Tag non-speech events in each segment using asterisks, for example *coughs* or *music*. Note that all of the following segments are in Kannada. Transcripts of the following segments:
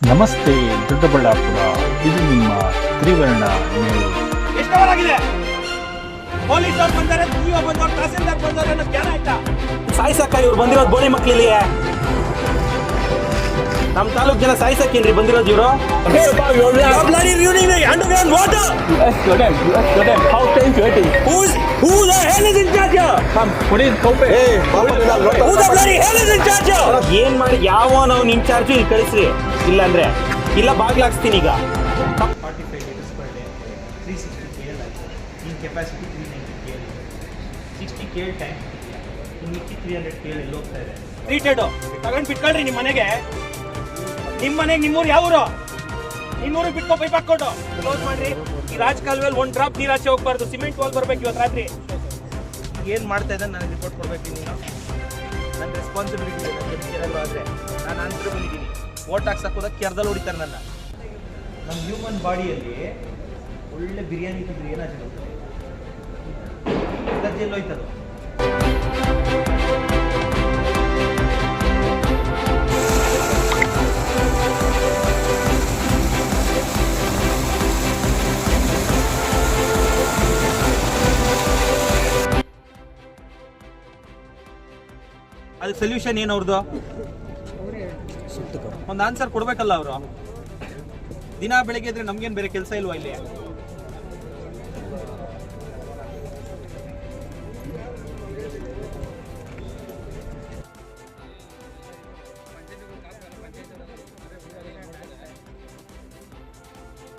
ನಮಸ್ತೆ ದೊಡ್ಡಬಳ್ಳಾಪುರ ಇದು ನಿಮ್ಮ ತ್ರಿವರ್ಣ ನ್ಯೂಸ್ ಎಷ್ಟವರಾಗಿದೆ ಪೊಲೀಸ್ ಅವ್ರು ಬಂದಾರೆ ನೀವು ಬಂದವ್ರು ತಹಸೀಲ್ದಾರ್ ಬಂದವ್ರು ಅನ್ನೋ ಜ್ಞಾನ ಆಯ್ತಾ ಸಾಯ್ಸಕ್ಕ ಇವ್ರು ಬಂದಿರೋದು ಬೋಳಿ ಮಕ್ಕಳಿಗೆ ನಮ್ಮ ತಾಲೂಕ್ ಜನ ಸಾಯಿಸಕ್ಕೇನ್ರಿ ಬಂದಿರೋದು ಇವರು can you do ಏನ್ ಮಾಡಿ ಯಾವ ನಾವು ಇನ್ಚಾರ್ಜ್ ಇಲ್ಲಿ ಕಳಿಸ್ರಿ ಇಲ್ಲ ಅಂದ್ರೆ ಇಲ್ಲ ಬಾಗ್ಲಾಕ್ಸ್ತೀನಿ ಈಗ forty five litres per day three sixty K L ಆಯಿತು in capacity three ninety K L sixty K L tank ಇನ್ನು ಮಿಕ್ಕಿ ತ್ರೀ ಹಂಡ್ರೆಡ್ ಕೆ ಎಲ್ ಎಲ್ಲಿ ಹೋಗ್ತಾ ಇದೆ ಟ್ರೀಟೆಡ್ ತಗೊಂಡ್ ಬಿಟ್ಕೊಳ್ರಿ ನಿಮ್ಮ ಮನೆಗೆ. ನಿಮ್ಮ ಮನೆಗೆ ನಿಮ್ಮೂರು ಯಾವ ಊರು? ನಿಮ್ಮೂರಿಗೆ ಬಿಟ್ಕೊ ಪೈಪ್ ಹಾಕೊಂಡು ಕ್ಲೋಸ್ ಮಾಡ್ರಿ. ಈ ರಾಜ್ ಒಂದು ಒಂದ್ ಡ್ರಾಪ್ ನೀರಾಚೆ ಆಚೆ ಹೋಗ್ಬಾರ್ದು. ಸಿಮೆಂಟ್ ವಾಲ್ ಬರ್ಬೇಕು ಇವತ್ತು ರಾತ್ರಿ. ಏನು ಮಾಡ್ತಾ ಇದ್ದಾನೆ ನನಗೆ ರಿಪೋರ್ಟ್ ಕೊಡಬೇಕು ನೀನು? ನನ್ನ ರೆಸ್ಪಾನ್ಸಿಬಿಲಿಟಿ ನನ್ನ ಜಮೀನಿರಲ್ಲ ಆದರೆ ನಾನು ಅಂತರ ಬಂದಿದ್ದೀನಿ. ಓಟ್ ಹಾಕ್ಸಕ್ಕೆ ಹೋದಾಗ ಕೆರ್ದಲ್ಲಿ ಹೊಡಿತಾರೆ ನನ್ನ. ನಮ್ಮ ಹ್ಯೂಮನ್ ಬಾಡಿಯಲ್ಲಿ ಒಳ್ಳೆ ಬಿರಿಯಾನಿ ತಿಂದರೆ ಏನಾಗಿರುತ್ತೆ ಹೋಯ್ತದು ಸೊಲ್ಯೂಷನ್ ಏನು ಅವ್ರದ್ದು ಒಂದು ಆನ್ಸರ್ ಕೊಡ್ಬೇಕಲ್ಲ ಅವರು. ದಿನ ಬೆಳಿಗ್ಗೆ ಇದ್ರೆ ನಮ್ಗೇನು ಬೇರೆ ಕೆಲಸ ಇಲ್ವಾ ಇಲ್ಲಿ?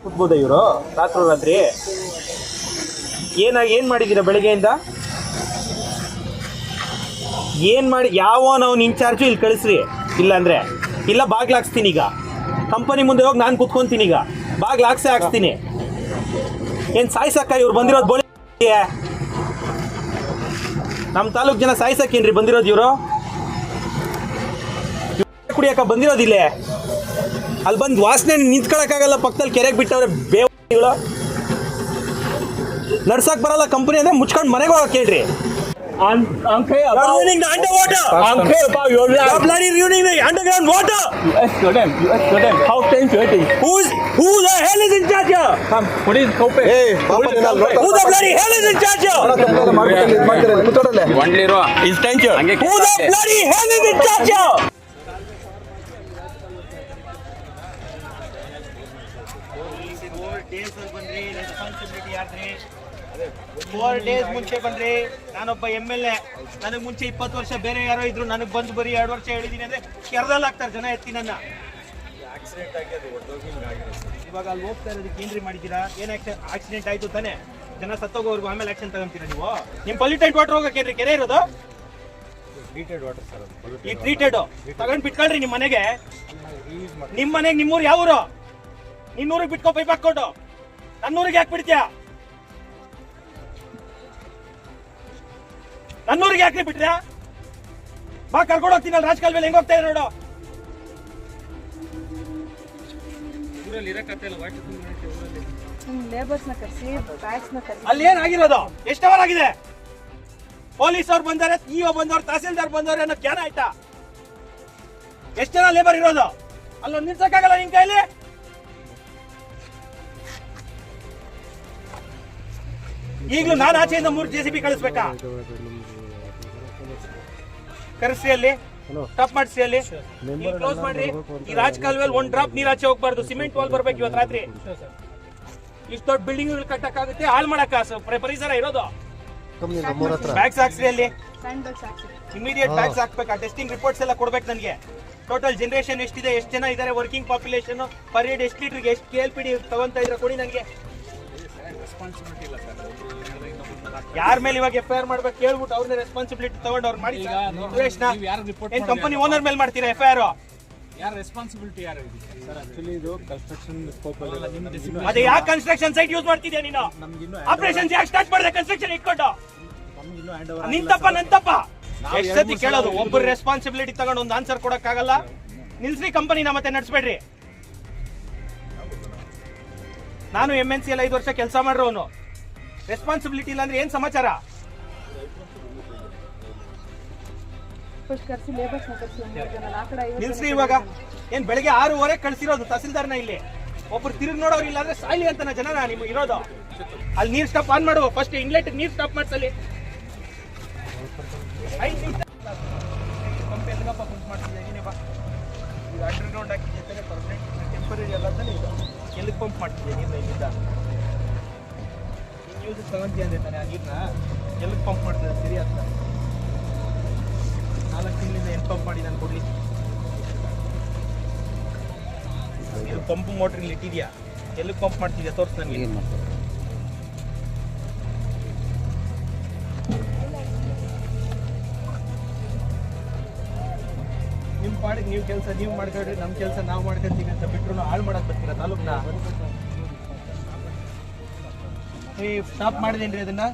ಕೂತ್ಬೋದ ಇವರು? ರಾತ್ರಿ ಏನಾಗಿ ಏನ್ ಮಾಡಿದ್ದೀರಾ ಬೆಳಿಗ್ಗೆಯಿಂದ? ಏನ್ ಮಾಡಿ, ಯಾವ ನಾವು ಇನ್ಚಾರ್ಜು ಇಲ್ಲಿ ಕಳಿಸ್ರಿ. ಇಲ್ಲ ಅಂದ್ರೆ ಇಲ್ಲ ಬಾಗ್ಲ ಹಾಕ್ಸ್ತೀನಿ ಈಗ. ಕಂಪನಿ ಮುಂದೆ ಹೋಗಿ ನಾನು ಕುತ್ಕೊಂತೀನಿ ಈಗ. ಬಾಗ್ಲ ಹಾಕ್ಸೇ ಹಾಕ್ಸ್ತೀನಿ. ಏನ್ ಸಾಯ್ಸಕ್ಕ ಇವ್ರು ಬಂದಿರೋದು ಬೋಳಿ ನಮ್ಮ ತಾಲೂಕ್ ಜನ ಸಾಯ್ಸಕ್ಕೇನ್ರಿ ಬಂದಿರೋದು ಇವರು? ಕುಡಿಯಕ್ಕ ಬಂದಿರೋದಿಲ್ಲ ಅಲ್ಲಿ ಬಂದು ವಾಸನೆ ನಿಂತ್ಕೊಳಕ್ಕಾಗಲ್ಲ, ಪಕ್ಕದಲ್ಲಿ ಕೆರೆಗೆ ಬಿಟ್ಟವ್ರೆ ಬೇವು ನಡ್ಸಕ್ ಬರಲ್ಲ ಕಂಪನಿ ಅಂದ್ರೆ ಮುಚ್ಕೊಂಡು ಮನೆಗೆ ಹೋಗಕ್ಕೆ ಹೇಳ್ರಿ. I'm, I'm about... You're ruining the underwater! I'm about your life. You're bloody ruining the underground water! You ask for them. You ask for them. How strange it is. Who's, who the hell is in charge here? Come, police, go back. Hey, police, go back. Who the bloody hell is in charge here? One in It's danger. Who the bloody hell is in charge here? Four days ಮುಂಚೆ ಬನ್ರಿ ನಾನೊಬ್ಬ ಎಂ ಎಲ್ ಎ. ನನಗೆ ಮುಂಚೆ ಇಪ್ಪತ್ತು ವರ್ಷ ಬೇರೆ ಯಾರೋ ಇದ್ರು ನನಗೆ ಬಂದು ಬರೀ ಎರಡು ವರ್ಷ ಹೇಳಿದೀನಿ ಅಂದ್ರೆ ಕೆರದಲ್ಲಿ ಹಾಕ್ತಾರೆ ಜನ ಎತ್ತಿ ನನ್ನ. ಇವಾಗ ಅಲ್ಲಿ ಹೋಗ್ತಾ ಇರೋದಕ್ಕೆ ಏನ್ರಿ ಮಾಡಿದ್ದೀರಾ? ಏನ್ ಆಕ್ಸಿಡೆಂಟ್ ಆಯ್ತು ತಾನೆ? ಜನ ಸತ್ತೋಗೋರ್ಗು ಆಮೇಲೆ ಆಕ್ಷನ್ ತಗೊಂತೀರಾ ನೀವು? ನಿಮ್ ಪೊಲ್ಯೂಟೆಡ್ ವಾಟರ್ ಹೋಗಕ್ಕೆ ಕೆರೆ ಇರೋದು? ಈ ಟ್ರೀಟೆಡ್ ತಗೊಂಡ್ ಬಿಟ್ಕೊಳ್ರಿ ನಿಮ್ ಮನೆಗೆ. ನಿಮ್ ಮನೆಗೆ ನಿಮ್ಮೂರು ಯಾವ ಊರು ನಿನ್ನೂರಿಗೆ ಬಿಟ್ಕೊ ಪೈಪ್ ಹಾಕೊಂಡು ನನ್ನೂರಿಗೆ ಯಾಕೆ ಬಿಡ್ತೀಯಾ? ನನ್ನೂರಿಗೆ ಯಾಕೆ ಬಿಟ್ರೆ? ಬಾ ಕರ್ಕೊಂಡು ಹೋಗ್ತೀನಲ್ಲ ರಾಜಕಾಲ ಮೇಲೆ ಹೆಂಗ್ ಹೋಗ್ತಾ ಇದೆ ನೋಡು. ಅಲ್ಲಿ ಏನಾಗಿರೋದು ಎಷ್ಟು ಅವರ್ ಆಗಿದೆ. ಪೊಲೀಸ್ ಅವ್ರು ಬಂದಾರೆ ಇಒ ಬಂದವ್ರು ತಹಸೀಲ್ದಾರ್ ಬಂದವ್ರೆ ಅನ್ನೋ ಜ್ಞಾನ ಆಯ್ತಾ? ಎಷ್ಟು ಜನ ಲೇಬರ್ ಇರೋದು? ಅಲ್ಲೊಂದು ನಿಲ್ಸಕ್ಕಾಗಲ್ಲ ನಿನ್ ಕೈಲಿ? ಈಗಲೂ ನಾನು ಆಚೆಯಿಂದ ಮೂರು ಜೆ ಸಿ ಬಿ ಕಳಿಸ್ಬೇಕಾ? ಕರೆಸಿ ಅಲ್ಲಿ ಟಾಪ್ ಮಾಡಿಸಿ ಅಲ್ಲಿ. ಕ್ಲೋಸ್ ಮಾಡ್ರಿ. ಈ ರಾಜ್ ಕಾಲುವೆಲ್ ಒಂದ್ ಡ್ರಾಪ್ ನೀರ್ ಆಚೆ ಹೋಗ್ಬಾರ್ದು. ಸಿಮೆಂಟ್ ವಾಲ್ ಬರ್ಬೇಕು ಇವತ್ತು ರಾತ್ರಿ. ಇಷ್ಟು ದೊಡ್ಡ ಬಿಲ್ಡಿಂಗ್ ಕಟ್ಟಕ್ಕಾಗುತ್ತೆ. ಹಾಳು ಮಾಡಕ್ ಪರಿಸರ ಇರೋದು. ಬ್ಯಾಗ್ಸ್ ಹಾಕ್ಸ್ರಿ ಅಲ್ಲಿ. ಇಮಿಡಿಯೇಟ್ ಬ್ಯಾಗ್ಸ್ ಹಾಕ್ಬೇಕು? ಟೆಸ್ಟಿಂಗ್ ರಿಪೋರ್ಟ್ಸ್ ಎಲ್ಲ ಕೊಡ್ಬೇಕು ನನಗೆ. ಟೋಟಲ್ ಜನರೇಷನ್ ಎಷ್ಟಿದೆ? ಎಷ್ಟು ಜನ ಇದ್ದಾರೆ ವರ್ಕಿಂಗ್ ಪಾಪ್ಯುಲೇಷನ್ ಪರ್ ಡೇ ಎಷ್ಟು ಲೀಟರ್ಗೆ ಎಷ್ಟು ಕೆ ಎಲ್ ಪಿ ಡಿ ತಗೊಂತ ಇದ್ರೆ ಕೊಡಿ ನನಗೆ. ಯಾರ ಮೇಲೆ ಇವಾಗ ಎಫ್ ಐ ಆರ್ ಮಾಡ್ಬೇಕು ಕೇಳ್ಬಿಟ್ಟು ಅವ್ರನ್ನ ರೆಸ್ಪಾನ್ಸಿಬಿಲಿಟಿ ತಗೊಂಡು ಅವ್ರು ಮಾಡಿ ಸುರೇಶ್ನ ಏನ್ ಕಂಪನಿ ಓನರ್ ಮೇಲೆ ಮಾಡ್ತೀರಾ ಎಫ್ ಐ ಆರ್ ಅದೇ ಯಾಕೆ ಕನ್ಸ್ಟ್ರಕ್ಷನ್ ಸೈಟ್ ಯೂಸ್ ಮಾಡ್ತಿದ್ಯಾ ನೀನು? ಆಪರೇಷನ್ ಯಾಕೆ ಸ್ಟಾರ್ಟ್ ಮಾಡಿದೆ? ಕನ್ಸ್ಟ್ರಕ್ಷನ್ ಇಟ್ಕೊಂಡು. ನಿಂತಪ್ಪ ನಂತಪ್ಪ. ಎಷ್ಟು ಸತಿ ಕೇಳೋದು? ಒಬ್ಬರು ರೆಸ್ಪಾನ್ಸಿಬಿಲಿಟಿ ತಗೊಂಡು ಒಂದು ಆನ್ಸರ್ ಕೊಡಕ್ಕಾಗಲ್ಲ. ನಿಲ್ಸ್ರಿ ಕಂಪನಿನ ಮತ್ತೆ ನಡೆಸ್ಬೇಡ್ರಿ. ನಾನು ಎಂ ಎನ್ ಸಿ ಎಲ್ಲ ಐದು ವರ್ಷ ಕೆಲಸ ಮಾಡಿರೋನು. ರೆಸ್ಪಾನ್ಸಿಬಿಲಿಟಿ ಇಲ್ಲ ಅಂದ್ರೆ ಏನ್ ಸಮಾಚಾರ? ನಿಲ್ಸ್ರಿ ಇವಾಗ. ಏನ್ ಬೆಳಗ್ಗೆ ಆರೂವರೆ ಕಳ್ಸಿರೋದು ತಹಸೀಲ್ದಾರ್ನ ಇಲ್ಲಿ. ಒಬ್ರು ತಿರುಗಿ ನೋಡೋರು ಇಲ್ಲ ಅಂದ್ರೆ ಸಾಯ್ಲಿ ಅಂತ ಜನ ನಿಮ್ಗೆ ಇರೋದು. ಅಲ್ಲಿ ನೀರ್ ಸ್ಟಾಪ್ ಆನ್ ಮಾಡುವ. ಫಸ್ಟ್ ಇನ್ಲೆಟ್ ನೀರ್ ಸ್ಟಾಪ್ ಇದು ಅಂಡರ್ ಗ್ರೌಂಡ್ ಟೆಂಪರರಿ ಎಲ್ಲಿಗೆ ಪಂಪ್ ಮಾಡ್ತಿದ್ದೆ ನೀರು ಇಲ್ಲಿಂದ? ನ್ಯೂಸ್ ತಗೊಂತೀಯ ಅಂದ್ರೆ ತಾನೆ? ಆ ನೀರನ್ನ ಎಲ್ಲಿಗೆ ಪಂಪ್ ಮಾಡ್ತಿದ್ದೆ ಸರಿ ಅಂತ ನಾಲ್ಕು ತಿಂಗಳಿಂದ ಏನು ಪಂಪ್ ಮಾಡಿ ನಾನು ಕೊಡ್ಲಿ. ಇದು ಪಂಪ್ ಮೋಟ್ರ್ ಇಲ್ಲಿ ಇಟ್ಟಿದ್ಯಾ? ಎಲ್ಲಿಗೆ ಪಂಪ್ ಮಾಡ್ತಿದ್ಯಾ? ತೋರ್ಸ್ ನನಗೆ. ನಿಮ್ಮ ಪಾಡಿಗೆ ನೀವು ಕೆಲಸ ನೀವು ಮಾಡ್ಕೊಳ್ರಿ ನಮ್ಮ ಕೆಲಸ ನಾವು ಮಾಡ್ಕೊತೀವಿ ಅಂತ ಬಿಟ್ಟರು ಹಾಳು ಮಾಡಕ್ ಬರ್ತೀರಾ ತಾಲೂಕ್ನ? ನೀವು ಸ್ಟಾಪ್ ಮಾಡಿದೇನ್ರಿ ಅದನ್ನ?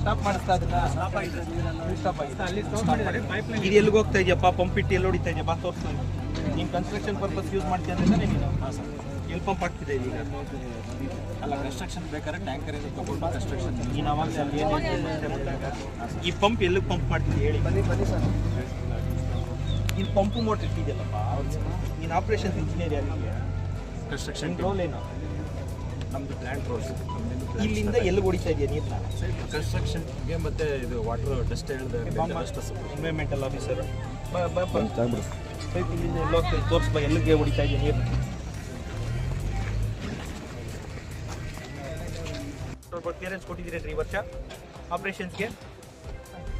ಸ್ಟಾಪ್ ಮಾಡಿಸ್ತಾ ಅದನ್ನ ಸ್ಟಾಪ್ ಆಗಿದೆ. ಇದು ಎಲ್ಲಿಗೆ ಹೋಗ್ತಾ ಇದೆಯಪ್ಪ ಪಂಪ್ ಇಟ್ಟು ಎಲ್ಲಿ ಹೊಡಿತಾ ಇದೆಯಾ? ಬಾ ತೋರಿಸ್ತಾ ನೀನು ಕನ್ಸ್ಟ್ರಕ್ಷನ್ ಪರ್ಪಸ್ ಯೂಸ್ ಮಾಡ್ತೀಯ ಅಂದ್ರೆ ನೀನು. ಎಲ್ಲಿ ಪಂಪ್ ಆಗ್ತಿದೆ ಈಗ ಅಲ್ಲ ಕನ್ಸ್ಟ್ರಕ್ಷನ್ ಬೇಕಾದ್ರೆ ಟ್ಯಾಂಕರ್ ಇಂದ ತಗೊಂಡು ಕನ್ಸ್ಟ್ರಕ್ಷನ್ ನೀನು ಅವಾಗ. ಈ ಪಂಪ್ ಎಲ್ಲಿಗೆ ಪಂಪ್ ಮಾಡ್ತೀನಿ ಹೇಳಿ. ಬನ್ನಿ ಬನ್ನಿ ಸರ್. ಇಲ್ಲಿ ಪಂಪು ಮೋಟರ್ ಇಟ್ಟಿದೆಯಲ್ಲಪ್ಪ. ನೀನು ಆಪ್ರೇಷನ್ಸ್ ಇಂಜಿನಿಯರ್ ಯಾರಿಗೆ ಕನ್ಸ್ಟ್ರಕ್ಷನ್ ಡ್ರೋಲ್ ರೋಲ್ ಏನು? ನಮ್ದು ಪ್ಲಾಂಟ್ ರೋಸ್ ಇಲ್ಲಿಂದ ಎಲ್ಲಿ ಹೊಡಿತಾ ಇದೆಯಾ ನೀರನ್ನ ಕನ್ಸ್ಟ್ರಕ್ಷನ್ಗೆ ಮತ್ತೆ ಇದು ವಾಟರ್ ಡಸ್ಟ್ ಹೇಳಿದೆ ಎನ್ವೈರ್ಮೆಂಟಲ್ ಆಫೀಸರ್ ಪೈಪ್ ಇಲ್ಲಿಂದ ಎಲ್ಲ ತೋರಿಸ್ಬ ಎಲ್ಲಿಗೆ ಹೊಡಿತಾ ಇದೆಯಾ ನೀರು ಕ್ಲಿಯರೆನ್ಸ್ ಕೊಟ್ಟಿದ್ದೀರೇನ್ರಿ ಈ ವರ್ಷ? ಆಪರೇಷನ್ಸ್ಗೆ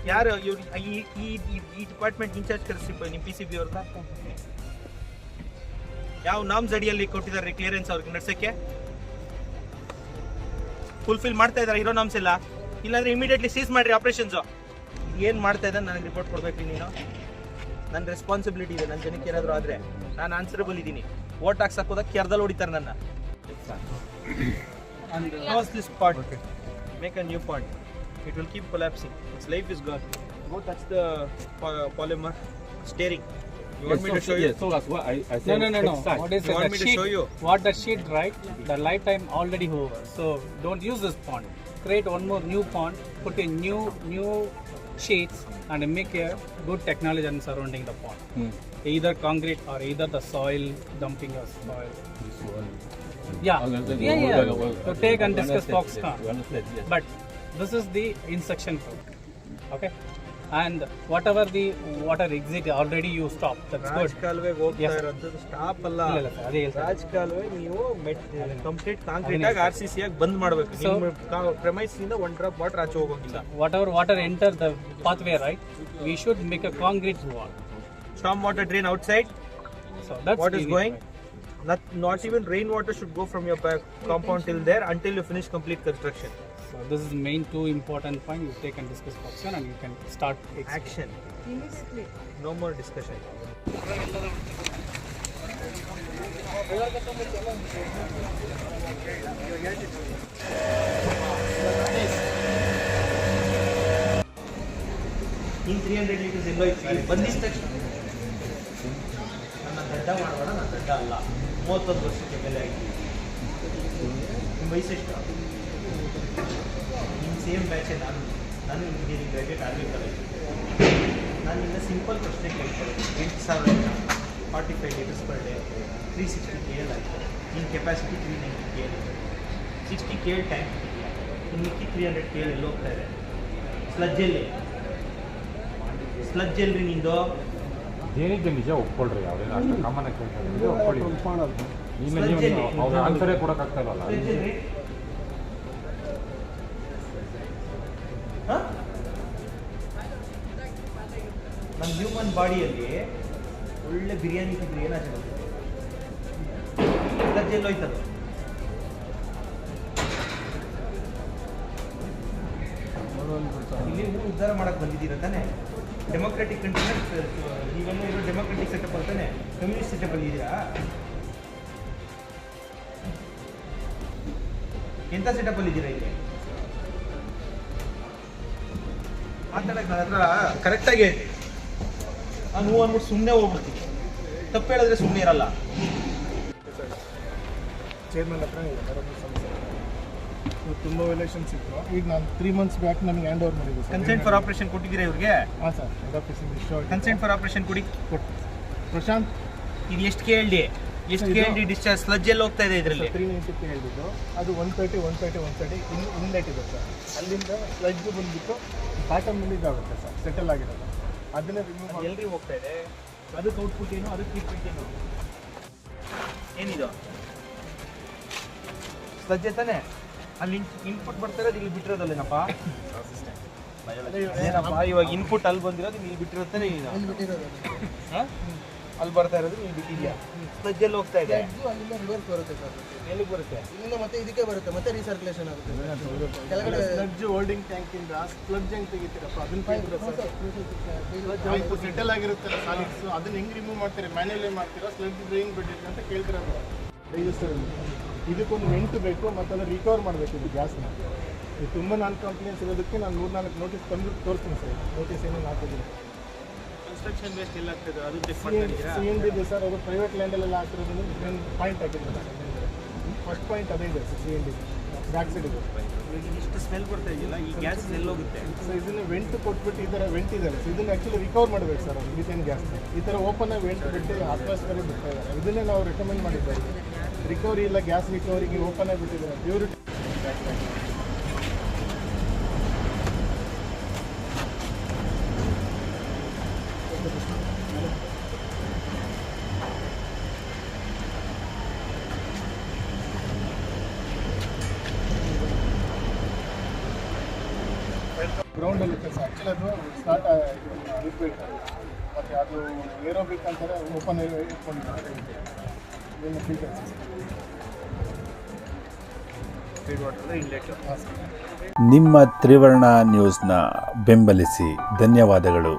ಯಾರು ಇವ್ರು ಈ ಈ ಈ- ಈ ಡಿಪಾರ್ಟ್ಮೆಂಟ್ ಇನ್ಚಾರ್ಜ್ ಕರೆಸಿ ನಿಮ್ಮ ಪಿ ಸಿ ಬಿ ಅವ್ರನ್ನ. ಯಾವ ನಾಮ್ಸ್ ಅಡಿಯಲ್ಲಿ ಕೊಟ್ಟಿದ್ದಾರೆ ಕ್ಲಿಯರೆನ್ಸ್ ಅವ್ರಿಗೆ ನಡ್ಸಕ್ಕೆ? ಫುಲ್ಫಿಲ್ ಮಾಡ್ತಾ ಇದಾರೆ ಇರೋ ನಾಮ್ಸ್ ಎಲ್ಲ. ಇಲ್ಲಾಂದ್ರೆ ಇಮಿಡಿಯೇಟ್ಲಿ ಸೀಸ್ ಮಾಡ್ರಿ ಆಪರೇಷನ್ಸ್ ಏನು ಮಾಡ್ತಾ ಇದ್ದಾನೆ ನನಗೆ ರಿಪೋರ್ಟ್ ಕೊಡ್ಬೇಕು ನೀನು? ನನ್ನ ರೆಸ್ಪಾನ್ಸಿಬಿಲಿಟಿ ಇದೆ ನನ್ನ ಜನಕ್ಕೆ ಏನಾದರೂ ಆದರೆ ನಾನು ಆನ್ಸರಬಲ್ ಇದ್ದೀನಿ. ಓಟ್ ಹಾಕ್ಸ್ ಹೋದಾಗ ಕೆರ್ದಲ್ಲಿ ಹೊಡಿತಾರೆ ನನ್ನ. Close this pot make a new pot it will keep collapsing it's life is go touch the polymer stirring You want yes, me so, to show you? Yes, so that's what I, I said. No, no, no, no. Exact. What is you it? Want me sheet, to show you? What the sheet, right? The lifetime already over. So don't use this pond. Create one more new pond. Put a new new sheets and make a good technology and surrounding the pond. Hmm. Either concrete or either the soil dumping or soil. Yeah, oh, yeah, yeah. So take and discuss Foxconn. But this is the instruction code. Okay. And whatever the water exit already you stop. That's good. ಕಾಲುವೆಗೆ ಹೋಗ್ತಾ Yes, alla ಇರೋಂಥದ್ದು ಸ್ಟಾಪ್ ಅಲ್ಲ ಇಲ್ಲ, ಇಲ್ಲ, sir. ಅದೇ ಹೇಳ್ತಾ ರಾಜ್ ಕಾಲುವೆ ನೀವು ಕಂಪ್ಲೀಟ್ ಕಾಂಕ್ರೀಟ್ ಆಗಿ ಆರ್ ಸಿ ಸಿ ಆಗಿ ಬಂದ್ ಮಾಡ್ಬೇಕು So- ನಿಮ್ಮ ಪ್ರಮೈಸ್ ಇಂದ ಒನ್ ಡ್ರಾಪ್ ವಾಟರ್ ಆಚೆ ಹೋಗೋಂಗಿಲ್ಲ whatever water enter the pathway right we should make a concrete wall storm water drain outside so that's what is easy, going not, not even rain water should go from your back compound till there until you finish complete construction so this is the main two important point you take and discuss option and you can start action Immediately. no more discussion in three hundred litres ಎಲ್ಲೋ ಇತ್ತು ಇಲ್ಲಿ ಬಂದಿದ ತಕ್ಷಣ ನನ್ನ ದಡ್ಡ ಮಾಡಬೇಡ ನನ್ನ ದಡ್ಡ ಅಲ್ಲ ಮೂವತ್ತೊಂದು ವರ್ಷಕ್ಕೆ ಬೆಲೆ ಆಗಿದೆ ನಿಮ್ಮ ವಯಸ್ಸೆಷ್ಟು ಸೇಮ್ ಬ್ಯಾಚೆ ನಾನು ನಾನು ಇಂಜಿನಿಯರಿಂಗ್ ಗ್ರಾಜುಯೇಟ್ ಆರ್ಮಿ ಕಾಲೇಜ್ ನಾನು ಇನ್ನು ಸಿಂಪಲ್ ಪ್ರಶ್ನೆ ಕೇಳ್ಕೊಳ್ಳಿ ಎಂಟು ಸಾವಿರ forty five litres per day three sixty K L ಆಯಿತು in capacity three ninety K L sixty K L tank ಇದೆಯಾ? ಇನ್ನು ಮಿಕ್ಕಿ ತ್ರೀ ಹಂಡ್ರೆಡ್ ಕೆ ಎಲ್ ಎಲ್ಲಿ ಹೋಗ್ತಾ ಇದೆ? ಸ್ಲಜ್ಜಲ್ಲಿ ಸ್ಲಜ್ ಎಲ್ರಿ ನಿಂದು? ಏನಿದೆ ನಿಜ ಒಪ್ಕೊಳ್ರಿ. ಅವ್ರೇನು ಅಷ್ಟು ಕಾಮನ್ ಆಗಿ ಕೇಳ್ತಾರೆ ಒಪ್ಕೊಳ್ಳಿ. ಆನ್ಸರೇ ಕೊಡೋಕ್ಕಾಗ್ತಾ ಇಲ್ಲಲ್ಲ ಹ್ಯೂಮನ್ ಬಾಡಿಯಲ್ಲಿ ಒಳ್ಳೆ ಬಿರಿಯಾನಿ ತಿಂದ್ರೆ ಏನಾಚೆ ಬರ್ತದೆ? ಇಲ್ಲಿ ನೀವು ಉದ್ಧಾರ ಮಾಡಕ್ ಬಂದಿದ್ದೀರಾ ತಾನೆ? ಡೆಮೊಕ್ರೆಟಿಕ್ ಕಂಟ್ರಿನ ನೀವೆಲ್ಲ ಇರೋ ಡೆಮೊಕ್ರೆಟಿಕ್ ಸೆಟಪ್ ಅಂತಾನೆ ಕಮ್ಯುನಿಸ್ಟ್ ಸೆಟಪ್ ಅಲ್ಲಿ ಎಂಥ ಸೆಟಪ್ ಅಲ್ಲಿ ಇದ್ದೀರಾ ಇಲ್ಲಿ? ಮಾತಾಡಕ್ ನನ್ನ ಕರೆಕ್ಟಾಗಿ ನಾನು ಹೂ ಅಂದ್ಬಿಟ್ಟು ಸುಮ್ಮನೆ ಹೋಗ್ಬಿಡ್ತೀನಿ. ತಪ್ಪು ಹೇಳಿದ್ರೆ ಸುಮ್ಮನೆ ಇರಲ್ಲ. ಚೇರ್ಮನ್ ಹತ್ರ ತುಂಬ ರಿಲೇಷನ್ಸ್ ಇತ್ತು ಈಗ ನಾನು ತ್ರೀ ಮಂತ್ಸ್ ಬ್ಯಾಕ್ ನಮಗೆ ಹ್ಯಾಂಡ್ ಓವರ್ ಮಾಡಿದ್ದೆ ಕನ್ಸೆಂಟ್ ಫಾರ್ ಆಪರೇಷನ್ ಕೊಟ್ಟಿದ್ದೀರಾ ಇವ್ರಿಗೆ? ಹಾಂ ಸರ್ ಹೆಡ್ ಆಫೀಸಿಂದ ಇಶ್ಯೂ ಕನ್ಸೆಂಟ್ ಫಾರ್ ಆಪರೇಷನ್ ಕೊಡಿ. ಕೊಟ್ಟು. ಪ್ರಶಾಂತ್. ಇದು ಎಷ್ಟು ಕೇಳಿ ಎಷ್ಟು ಕೇಳಿ ಡಿಸ್ಚಾರ್ಜ್ ಸ್ಲಜ್ ಎಲ್ಲ ಹೋಗ್ತಾ ಇದೆ ಇದರಲ್ಲಿ. ತ್ರೀ ನೈಂಟಿ ಹೇಳಿದ್ದು. ಅದು one thirty one thirty one thirty in inlet ಇದೆ ಸರ್ ಅಲ್ಲಿಂದ ಸ್ಲಡ್ಜ್ ಬಂದುಬಿಟ್ಟು ಬಾಟಮಲ್ಲಿ ಇದಾಗುತ್ತೆ ಸರ್ ಸೆಟಲ್ ಆಗಿರೋದು. ಅದನ್ನೇ ರಿಮೂವ್ ಮಾಡಿ ಎಲ್ರಿ ಹೋಗ್ತಾ ಇದೆ. ಅದಕ್ಕೆ ಔಟ್ಪುಟ್ ಏನು ಅದಕ್ಕೆ ಟ್ರೀಟ್ಮೆಂಟ್ ಏನು? ಏನಿದು? ಸ್ಲಜ್ಜೆ ತಾನೆ ಅಲ್ಲಿ ಇನ್ಪುಟ್ ಬರ್ತಾ ಇರೋದು ಇಲ್ಲಿ ಬಿಟ್ಟಿರೋದಲ್ಲೇನಪ್ಪ? *coughs* ಏನಪ್ಪ ಇವಾಗ ಇನ್ಪುಟ್ ಅಲ್ಲಿ ಬಂದಿರೋದು ಇಲ್ಲಿ ಬಿಟ್ಟಿರುತ್ತಾನೆ ನೀನು ಹಾ? ಅಲ್ಲಿ ಬರ್ತಾ ಇರೋದು ನೀವು ಇದೆಯಾ ಸ್ಲಜ್ಜಲ್ಲಿ ಹೋಗ್ತಾ ಇದೆ? ಅಲ್ಲಿಂದ ರಿವರ್ಸ್ ಬರುತ್ತೆ ಸರ್ ಎಲ್ಲಿಗೆ ಬರುತ್ತೆ? ಇಲ್ಲಿಂದ ಮತ್ತೆ ಇದಕ್ಕೆ ಬರುತ್ತೆ ಮತ್ತೆ ರೀಸರ್ಕ್ಯುಲೇಷನ್ ಆಗುತ್ತೆ. ಕೆಳಗಡೆ ಸ್ಲಡ್ಜ್ ಹೋಲ್ಡಿಂಗ್ ಟ್ಯಾಂಕಿಂದ ಸ್ಲಡ್ಜ್ ಹೆಂಗ್ ತೆಗಿತೀರಪ್ಪ? ಅದನ್ನ ಸೆಟಲ್ ಆಗಿರುತ್ತೆ ಸಾಲಿಡ್ಸ್ ಅದನ್ನ ಹೆಂಗ್ ರಿಮೂವ್ ಮಾಡ್ತೀರಾ? ಮ್ಯಾನ್ಯಲ್ಲೇ ಮಾಡ್ತೀರಾ? ಸ್ಲಡ್ಜ್ ಡ್ರೈನ್ ಬಿಟ್ಟಿದ್ರೆ ಅಂತ ಕೇಳ್ತಿರೋದು ಡೈಜೆಸ್ಟರ್ ಇದಕ್ಕೊಂದು ವೆಂಟ್ ಬೇಕು ಮತ್ತೆ ಅದನ್ನ ರಿಕವರ್ ಮಾಡಬೇಕು ಇದು ಗ್ಯಾಸ್ನ. ಇದು ತುಂಬ ನಾನ್ ಕಂಪ್ಲೇಂಟ್ಸ್ ಇರೋದಕ್ಕೆ ನಾನು ಮೂರು ನಾಲ್ಕು ನೋಟಿಸ್ ತಂದು ತೋರಿಸ್ತೀನಿ ಸರ್. ನೋಟಿಸ್ ಏನೇನು ಹಾಕಿದ್ದೀನಿ. ಕನ್ಸ್ಟ್ರಕ್ಷನ್ ವೇಸ್ಟ್ ಎಲ್ಲ ಆಗ್ತದೆ ಅದು ಚೆಕ್ ಸಿ ಎನ್ ಇದೆ ಸರ್. ಅದು ಪ್ರೈವೇಟ್ ಲ್ಯಾಂಡಲ್ಲೆಲ್ಲ ಹಾಕಿರೋದು ಮೇನ್ ಪಾಯಿಂಟ್ ಹಾಕಿದ್ದೀನಿ ಫಸ್ಟ್ ಪಾಯಿಂಟ್ ಅದೇ ಇದೆ C N D back side ಇದೆ. ಇಷ್ಟು ಸ್ಮೆಲ್ ಬರ್ತಾ ಇದೆಯಲ್ಲ ಈ ಗ್ಯಾಸ್ ಎಲ್ಲಿ ಹೋಗುತ್ತೆ. ಸೊ ಇದನ್ನ ವೆಂಟ್ ಕೊಟ್ಬಿಟ್ಟು ಈ ಥರ ವೆಂಟ್ ಇದ್ದಾರೆ. ಸೊ ಇದನ್ನ ಆ್ಯಕ್ಚುಲಿ ರಿಕವರ್ ಮಾಡಬೇಕು ಸರ್ ಅವ್ರು ಮಿಥೇನ್ ಗ್ಯಾಸ್ ಈ ಥರ ಓಪನ್ ಆಗಿ ವೆಂಟ್ ಬಿಟ್ಟು ಅಟ್ಮಾಸ್ಫಿಯರ್ ಬಿಡ್ತಾ ಇದ್ದಾರೆ. ಇದನ್ನೇ ನಾವು ರೆಕಮೆಂಡ್ ಮಾಡಿದ್ದೇವೆ ರಿಕವರಿ ಇಲ್ಲ ಗ್ಯಾಸ್ ರಿಕವರಿಗೆ ಓಪನ್ ಆಗಿ ಬಿಟ್ಟಿದ್ದಾರೆ. ಪ್ಯೂರಿಟಿ ಗ್ರೌಂಡಲ್ಲಿ ಕೆಲಸ ಆ್ಯಕ್ಚುಲಿ ಅದು ಸ್ಟಾರ್ಟ್ ಲಿಕ್ವಿಡ್ ಮತ್ತು ಅದು ಏರೋಬಿಕ್ ಅಂತಾರೆ ಓಪನ್ ಇಟ್ಕೊಂಡಿದ್ದಾರೆ. ಏನು ಫೀಚರ್ಸ್ ನಿಮ್ಮ ತ್ರಿವರ್ಣ ನ್ಯೂಸ್ನ ಬೆಂಬಲಿಸಿ. ಧನ್ಯವಾದಗಳು.